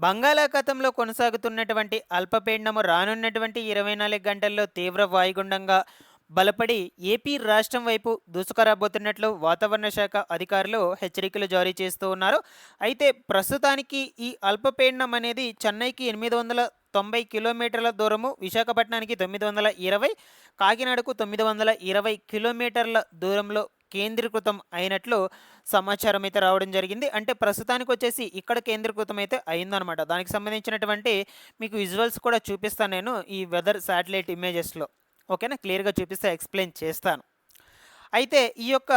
బంగాళాఖాతంలో కొనసాగుతున్నటువంటి అల్పపీడనము రానున్నటువంటి ఇరవై నాలుగు గంటల్లో తీవ్ర వాయుగుండంగా బలపడి ఏపీ రాష్ట్రం వైపు దూసుకురాబోతున్నట్లు వాతావరణ శాఖ అధికారులు హెచ్చరికలు జారీ చేస్తూ ఉన్నారు. అయితే ప్రస్తుతానికి ఈ అల్పపీడనం అనేది చెన్నైకి ఎనిమిది వందల తొంభై కిలోమీటర్ల దూరము విశాఖపట్నానికి తొమ్మిది వందల ఇరవై కాకినాడకు తొమ్మిది వందల ఇరవై కిలోమీటర్ల దూరంలో కేంద్రీకృతం అయినట్లు సమాచారం అయితే రావడం జరిగింది. అంటే ప్రస్తుతానికి వచ్చేసి ఇక్కడ కేంద్రీకృతం అయితే అయిందనమాట దానికి సంబంధించినటువంటి మీకు విజువల్స్ కూడా చూపిస్తాను నేను ఈ వెదర్ శాటిలైట్ ఇమేజెస్లో. ఓకేనా? క్లియర్గా చూపిస్తే ఎక్స్ప్లెయిన్ చేస్తాను. అయితే ఈ యొక్క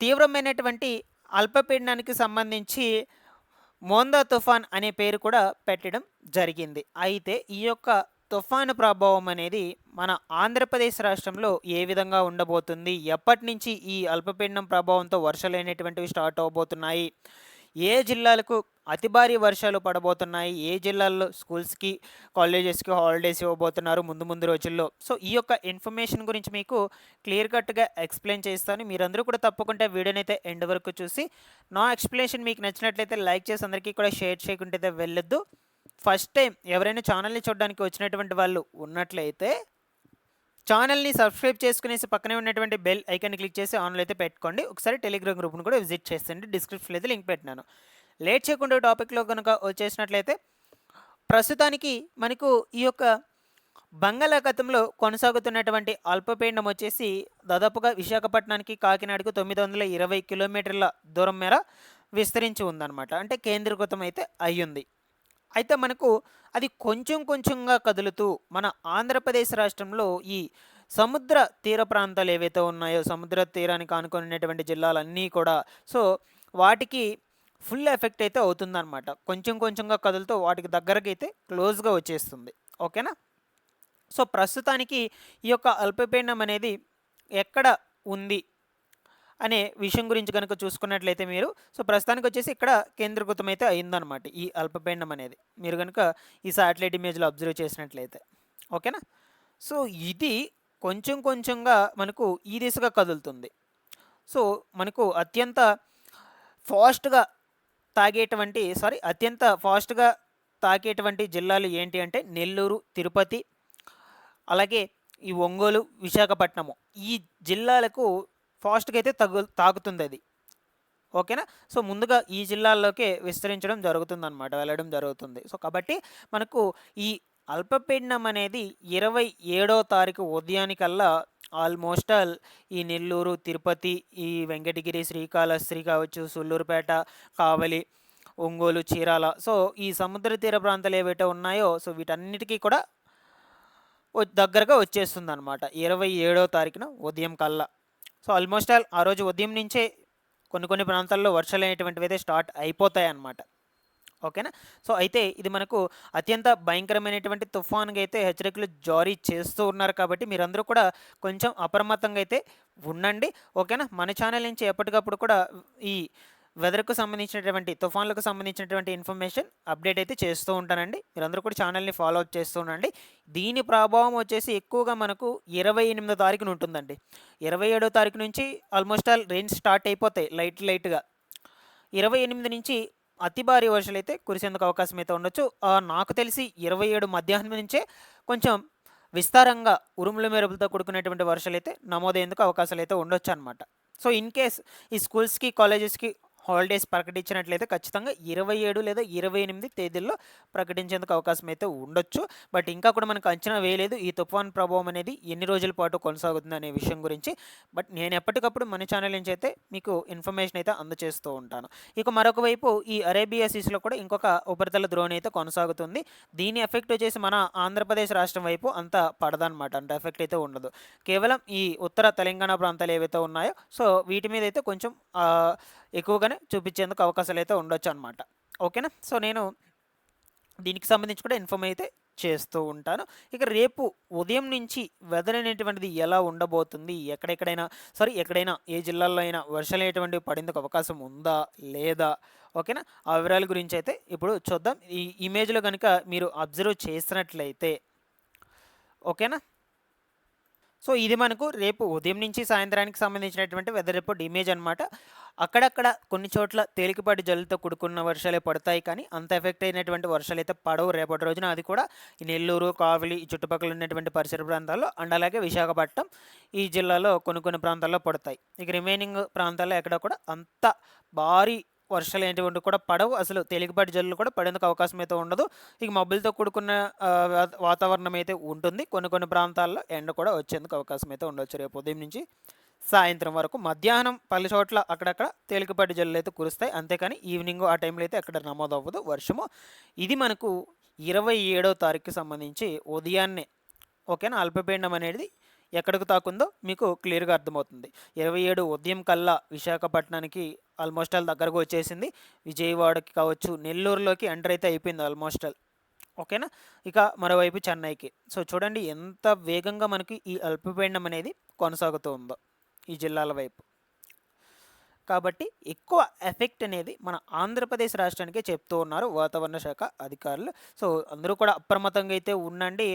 తీవ్రమైనటువంటి అల్పపీడనానికి సంబంధించి మోందా తుఫాన్ అనే పేరు కూడా పెట్టడం జరిగింది. అయితే ఈ యొక్క తుఫాను ప్రభావం అనేది మన ఆంధ్రప్రదేశ్ రాష్ట్రంలో ఏ విధంగా ఉండబోతుంది? ఎప్పటి నుంచి ఈ అల్పపీడనం ప్రభావంతో వర్షాలు అనేటువంటివి స్టార్ట్ అవబోతున్నాయి? ఏ జిల్లాలకు అతి భారీ వర్షాలు పడబోతున్నాయి? ఏ జిల్లాల్లో స్కూల్స్కి కాలేజెస్కి హాలిడేస్ ఇవ్వబోతున్నారు ముందు ముందు రోజుల్లో? సో ఈ యొక్క ఇన్ఫర్మేషన్ గురించి మీకు క్లియర్ కట్గా ఎక్స్ప్లెయిన్ చేస్తాను. మీరందరూ కూడా తప్పకుండా వీడియోని అయితే ఎండ్ వరకు చూసి నా ఎక్స్ప్లెనేషన్ మీకు నచ్చినట్లయితే లైక్ చేసి అందరికీ కూడా షేర్ చేయకుంటే వెళ్ళొద్దు. ఫస్ట్ టైం ఎవరైనా ఛానల్ని చూడడానికి వచ్చినటువంటి వాళ్ళు ఉన్నట్లయితే ఛానల్ని సబ్స్క్రైబ్ చేసుకునేసి పక్కనే ఉన్నటువంటి బెల్ ఐకాన్ క్లిక్ చేసి ఆన్లో అయితే పెట్టుకోండి. ఒకసారి టెలిగ్రామ్ గ్రూప్ను కూడా విజిట్ చేయండి డిస్క్రిప్షన్లో అయితే లింక్ పెట్టినాను. లేట్ చేయకుండా టాపిక్లో కనుక వచ్చేసినట్లయితే ప్రస్తుతానికి మనకు ఈ యొక్క బంగాళాఖాతంలో కొనసాగుతున్నటువంటి అల్పపీండం వచ్చేసి దాదాపుగా విశాఖపట్నానికి కాకినాడకు తొమ్మిది వందల ఇరవై కిలోమీటర్ల దూరం మేర విస్తరించి ఉందన్నమాట. అంటే కేంద్రీకృతం అయితే అయ్యింది. అయితే మనకు అది కొంచెం కొంచెంగా కదులుతూ మన ఆంధ్రప్రదేశ్ రాష్ట్రంలో ఈ సముద్ర తీర ప్రాంతాలు ఏవైతే ఉన్నాయో సముద్ర తీరానికి ఆనుకున్నటువంటి జిల్లాలన్నీ కూడా సో వాటికి ఫుల్ ఎఫెక్ట్ అయితే అవుతుందన్నమాట. కొంచెం కొంచెంగా కదులుతూ వాటికి దగ్గరకి అయితే క్లోజ్గా వచ్చేస్తుంది. ఓకేనా? సో ప్రస్తుతానికి ఈ యొక్క అల్పపీడనం అనేది ఎక్కడ ఉంది? అనే విషయం గురించి కనుక చూసుకున్నట్లయితే మీరు సో ప్రస్తుతానికి వచ్చేసి ఇక్కడ కేంద్రీకృతం అయితే అయిందనమాట ఈ అల్పపిండం అనేది. మీరు కనుక ఈ శాటిలైట్ ఇమేజ్లో అబ్జర్వ్ చేసినట్లయితే. ఓకేనా? సో ఇది కొంచెం కొంచెంగా మనకు ఈ దిశగా కదులుతుంది. సో మనకు అత్యంత ఫాస్ట్గా తాగేటువంటి సారీ అత్యంత ఫాస్ట్గా తాకేటువంటి జిల్లాలు ఏంటి అంటే నెల్లూరు తిరుపతి అలాగే ఈ ఒంగోలు విశాఖపట్నము. ఈ జిల్లాలకు ఫాస్ట్గా అయితే తగు తాకుతుంది అది ఓకేనా? సో ముందుగా ఈ జిల్లాల్లోకే విస్తరించడం జరుగుతుందన్నమాట వెళ్ళడం జరుగుతుంది. సో కాబట్టి మనకు ఈ అల్పపీడనం అనేది ఇరవై ఏడో తారీఖు ఉదయానికల్లా ఆల్మోస్ట్ ఆల్ ఈ నెల్లూరు తిరుపతి ఈ వెంకటగిరి శ్రీకాళహస్తి కావచ్చు సుల్లూరుపేట కావలి ఒంగోలు చీరాల. సో ఈ సముద్ర తీర ప్రాంతాలు ఏవైతే ఉన్నాయో సో వీటన్నిటికీ కూడా దగ్గరగా వచ్చేస్తుంది అనమాట ఇరవై ఏడో తారీఖున ఉదయం కల్లా. సో ఆల్మోస్ట్ ఆల్ ఆ రోజు ఉదయం నుంచే కొన్ని కొన్ని ప్రాంతాల్లో వర్షాలు అనేటువంటివి అయితే స్టార్ట్ అయిపోతాయి అన్నమాట ఓకేనా? సో అయితే ఇది మనకు అత్యంత భయంకరమైనటువంటి తుఫాన్గా అయితే హెచ్చరికలు జారీ చేస్తూ ఉన్నారు కాబట్టి మీరందరూ కూడా కొంచెం అప్రమత్తంగా అయితే ఉండండి. ఓకేనా? మన ఛానల్ నుంచి ఎప్పటికప్పుడు కూడా ఈ వెదర్కు సంబంధించినటువంటి తుఫాన్లకు సంబంధించినటువంటి ఇన్ఫర్మేషన్ అప్డేట్ అయితే చేస్తూ ఉంటానండి. మీరందరూ కూడా ఛానల్ని ఫాలో అప్ చేస్తూ ఉండండి. దీని ప్రభావం వచ్చేసి ఎక్కువగా మనకు ఇరవై ఎనిమిదో తారీఖున ఉంటుందండి. ఇరవై ఏడో తారీఖు నుంచి ఆల్మోస్ట్ ఆల్ రెయిన్ స్టార్ట్ అయిపోతాయి లైట్ లైట్గా. ఇరవై ఎనిమిది నుంచి అతి భారీ వర్షాలు అయితే కురిసేందుకు అవకాశం అయితే ఉండొచ్చు. నాకు తెలిసి ఇరవై ఏడు మధ్యాహ్నం నుంచే కొంచెం విస్తారంగా ఉరుముల మెరుపులతో కూడుకునేటువంటి వర్షాలు అయితే నమోదయ్యేందుకు అవకాశాలు అయితే ఉండొచ్చు అనమాట సో ఇన్ కేస్ ఈ స్కూల్స్కి కాలేజెస్కి హాలిడేస్ ప్రకటించినట్లయితే ఖచ్చితంగా ఇరవై ఏడు లేదా ఇరవై ఎనిమిది తేదీల్లో ప్రకటించేందుకు అవకాశం అయితే ఉండొచ్చు. బట్ ఇంకా కూడా మనకు అంచనా వేయలేదు ఈ తుఫాన్ ప్రభావం అనేది ఎన్ని రోజుల పాటు కొనసాగుతుంది అనే విషయం గురించి. బట్ నేను ఎప్పటికప్పుడు మన ఛానల్ నుంచి అయితే మీకు ఇన్ఫర్మేషన్ అయితే అందజేస్తూ ఉంటాను. ఇక మరొక వైపు ఈ అరేబియా సీస్లో కూడా ఇంకొక ఉపరితల ద్రోణి అయితే కొనసాగుతుంది. దీని ఎఫెక్ట్ వచ్చేసి మన ఆంధ్రప్రదేశ్ రాష్ట్రం వైపు అంత పడదనమాట అంత ఎఫెక్ట్ అయితే ఉండదు. కేవలం ఈ ఉత్తర తెలంగాణ ప్రాంతాలు ఏవైతే ఉన్నాయో సో వీటి మీద అయితే కొంచెం ఎక్కువగానే చూపించేందుకు అవకాశాలు అయితే ఉండొచ్చు అనమాట ఓకేనా? సో నేను దీనికి సంబంధించి కూడా ఇన్ఫామ్ అయితే చేస్తూ ఉంటాను. ఇక రేపు ఉదయం నుంచి వెదర్ అనేటువంటిది ఎలా ఉండబోతుంది? ఎక్కడెక్కడైనా సారీ ఎక్కడైనా ఏ జిల్లాల్లో అయినా వర్షాలు అనేటువంటివి పడేందుకు అవకాశం ఉందా? లేదా? ఓకేనా? ఆ వివరాల గురించి అయితే ఇప్పుడు చూద్దాం. ఈ ఇమేజ్లో కనుక మీరు అబ్జర్వ్ చేసినట్లయితే ఓకేనా? సో ఇది మనకు రేపు ఉదయం నుంచి సాయంత్రానికి సంబంధించినటువంటి వెదర్ రిపోర్ట్ ఇమేజ్ అనమాట అక్కడక్కడ కొన్ని చోట్ల తేలికపాటి జల్లుతో కూడుకున్న వర్షాలే పడతాయి కానీ అంత ఎఫెక్ట్ అయినటువంటి వర్షాలు అయితే పడవు. రేపటి రోజున అది కూడా ఈ నెల్లూరు కావలి ఈ చుట్టుపక్కల ఉన్నటువంటి పరిసర ప్రాంతాల్లో అండ్ అలాగే విశాఖపట్నం ఈ జిల్లాలో కొన్ని కొన్ని ప్రాంతాల్లో పడతాయి. ఇక రిమైనింగ్ ప్రాంతాల్లో ఎక్కడ కూడా అంత భారీ వర్షాలు ఏంటివంటి కూడా పడవు. అసలు తేలికపాటి జల్లులు కూడా పడేందుకు అవకాశం అయితే ఉండదు. ఇక మబ్బులతో కూడుకున్న వాతావరణం అయితే ఉంటుంది. కొన్ని కొన్ని ప్రాంతాల్లో ఎండ కూడా వచ్చేందుకు అవకాశం అయితే ఉండవచ్చు రేపు ఉదయం నుంచి సాయంత్రం వరకు మధ్యాహ్నం పలు చోట్ల అక్కడక్కడ తేలికపాటి జల్లులు అయితే కురుస్తాయి. అంతేకాని ఈవినింగ్ ఆ టైంలో అయితే అక్కడ నమోదు అవ్వదు వర్షము ఇది మనకు ఇరవై ఏడో తారీఖుకి సంబంధించి ఉదయాన్నే ఓకేనా? అల్పపీండం అనేది ఎక్కడికి తాకుందో మీకు క్లియర్గా అర్థమవుతుంది. ఇరవై ఏడు ఉదయం కల్లా విశాఖపట్నానికి ఆల్మోస్ట్ ఆల్ దగ్గరకు వచ్చేసింది. విజయవాడకి కావచ్చు నెల్లూరులోకి ఎంటర్ అయితే అయిపోయింది ఆల్మోస్ట్ ఆల్. ఓకేనా? ఇక మరోవైపు చెన్నైకి. సో చూడండి ఎంత వేగంగా మనకి ఈ అల్పపీడనం అనేది కొనసాగుతూ ఉందో ఈ జిల్లాల వైపు. కాబట్టి ఎక్కువ ఎఫెక్ట్ అనేది మన ఆంధ్రప్రదేశ్ రాష్ట్రానికే చెప్తూ ఉన్నారు వాతావరణ శాఖ అధికారులు. సో అందరూ కూడా అప్రమత్తంగా అయితే ఉండండి.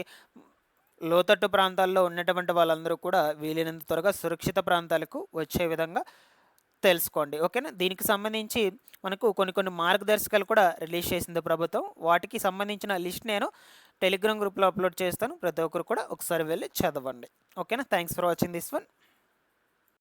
లోతట్టు ప్రాంతాల్లో ఉన్నటువంటి వాళ్ళందరూ కూడా వీలైనంత త్వరగా సురక్షిత ప్రాంతాలకు వచ్చే విధంగా తెలుసుకోండి. ఓకేనా? దీనికి సంబంధించి మనకు కొన్ని కొన్ని మార్గదర్శకాలు కూడా రిలీజ్ చేసింది ప్రభుత్వం. వాటికి సంబంధించిన లిస్ట్ నేను టెలిగ్రామ్ గ్రూప్లో అప్లోడ్ చేస్తాను. ప్రతి ఒక్కరు కూడా ఒకసారి వెళ్ళి చదవండి. ఓకేనా? Thanks for watching this one.